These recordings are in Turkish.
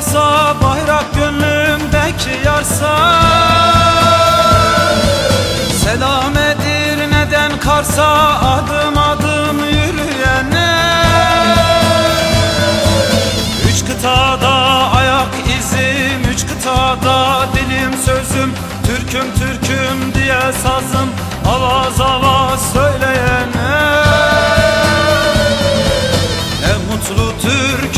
varsa Selam Edirne'den Kars'a adım adım yürüyene. Üç kıtada ayak izim, üç kıtada dilim sözüm. Türküm Türküm diye sazım avaz avaz söyleyene. Ne mutlu Türküm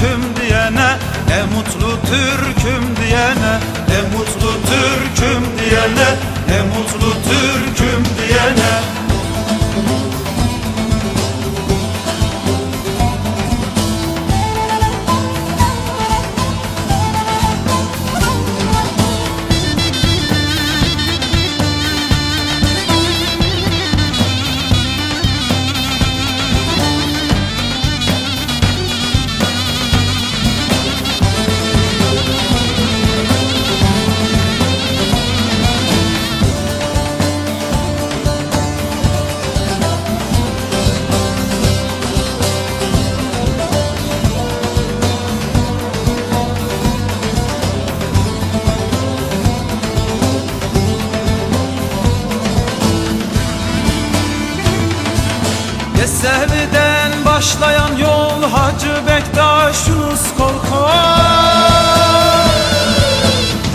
Yesevi'den başlayan yol Hacı Bektaş Yunus Kolko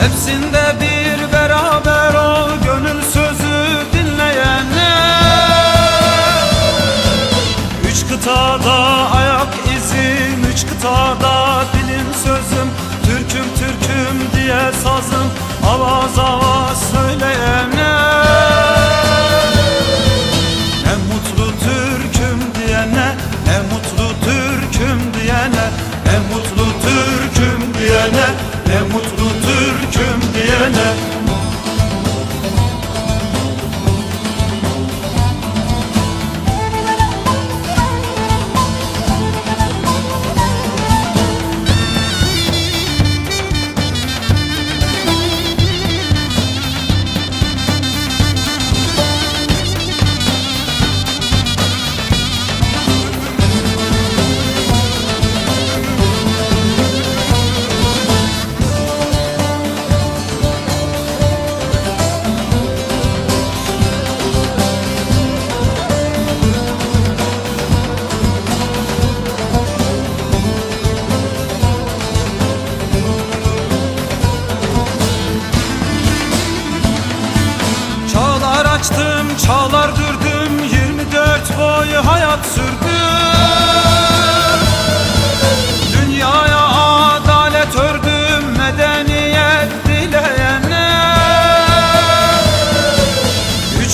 Hepsinde bir beraber ol Gönül sözü dinleyene. Üç kıtada ayak izim Üç kıtada dilim sözüm. Türküm Türküm diye sazım Avaz avaz söyleyene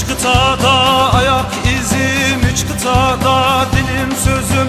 Üç kıtada ayak izim, üç kıtada dilim sözüm.